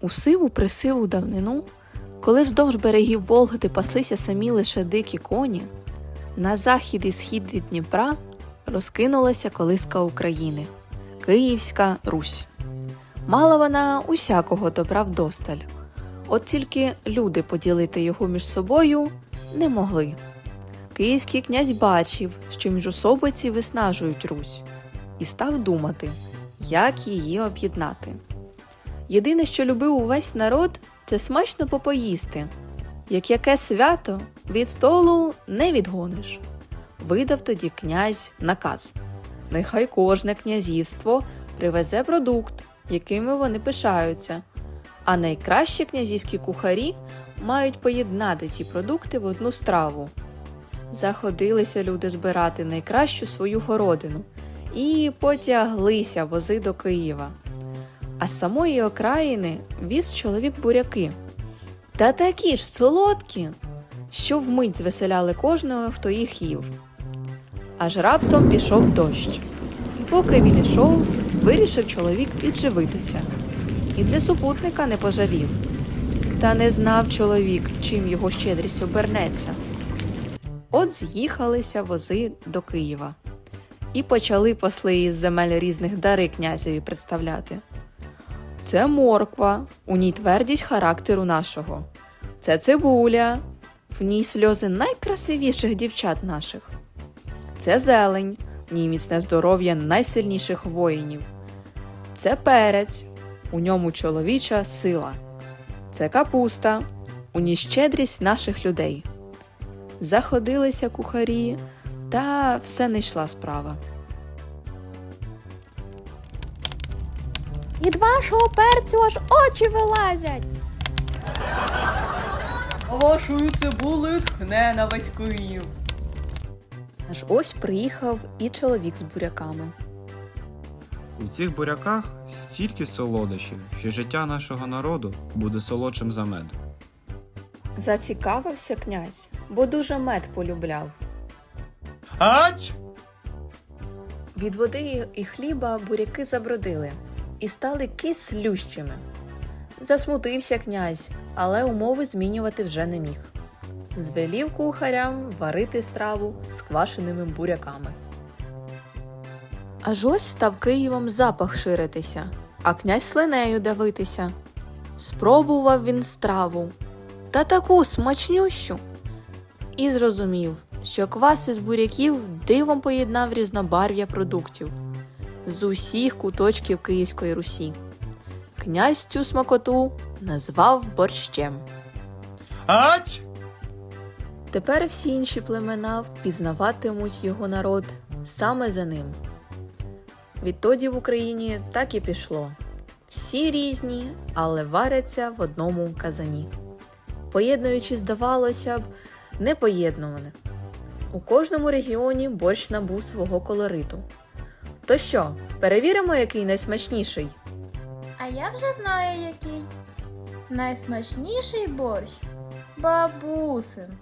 У сиву присиву давнину, коли вздовж берегів Волги паслися самі лише дикі коні, на захід і схід від Дніпра розкинулася колиска України Київська Русь. Мала вона усякого добра вдосталь, от тільки люди поділити його між собою не могли. Київський князь бачив, що міжособиці виснажують Русь, і став думати, як її об'єднати. Єдине, що любив увесь народ, це смачно попоїсти. Як яке свято від столу не відгониш. Видав тоді князь наказ. Нехай кожне князівство привезе продукт, якими вони пишаються, а найкращі князівські кухарі мають поєднати ці продукти в одну страву. Заходилися люди збирати найкращу свою городину і потяглися вози до Києва. А з самої окраїни віз чоловік буряки. Та такі ж солодкі, що вмить звеселяли кожного, хто їх їв. Аж раптом пішов дощ, і поки він ішов, вирішив чоловік підживитися. І для супутника не пожалів. Та не знав чоловік, чим його щедрість обернеться. От з'їхалися вози до Києва і почали посли із земель різних дари князеві представляти. Це морква, у ній твердість характеру нашого. Це цибуля, в ній сльози найкрасивіших дівчат наших. Це зелень, в ній міцне здоров'я найсильніших воїнів. Це перець, у ньому чоловіча сила. Це капуста, у ній щедрість наших людей. Заходилися кухарі, та все не йшла справа. Від вашого перцю аж очі вилазять. Вашої цибули тхне на весь Київ. Аж ось приїхав і чоловік з буряками. У цих буряках стільки солодощів, що життя нашого народу буде солодшим за мед. Зацікавився князь, бо дуже мед полюбляв. Ач! Від води і хліба буряки забродили і стали кислющими. Засмутився князь, але умови змінювати вже не міг. Звелів кухарям варити страву з квашеними буряками. Аж ось став Києвом запах ширитися, а князь слинею давитися. Спробував він страву та таку смачнющу. І зрозумів, що квас із буряків дивом поєднав різнобарв'я продуктів з усіх куточків Київської Русі. Князь цю смакоту назвав борщем. Ач! Тепер всі інші племена впізнаватимуть його народ саме за ним. Відтоді в Україні так і пішло. Всі різні, але варяться в одному казані. Поєднуючи, здавалося б, непоєднуване. У кожному регіоні борщ набув свого колориту. То що, перевіримо, який найсмачніший? А я вже знаю який. Найсмачніший борщ бабусин.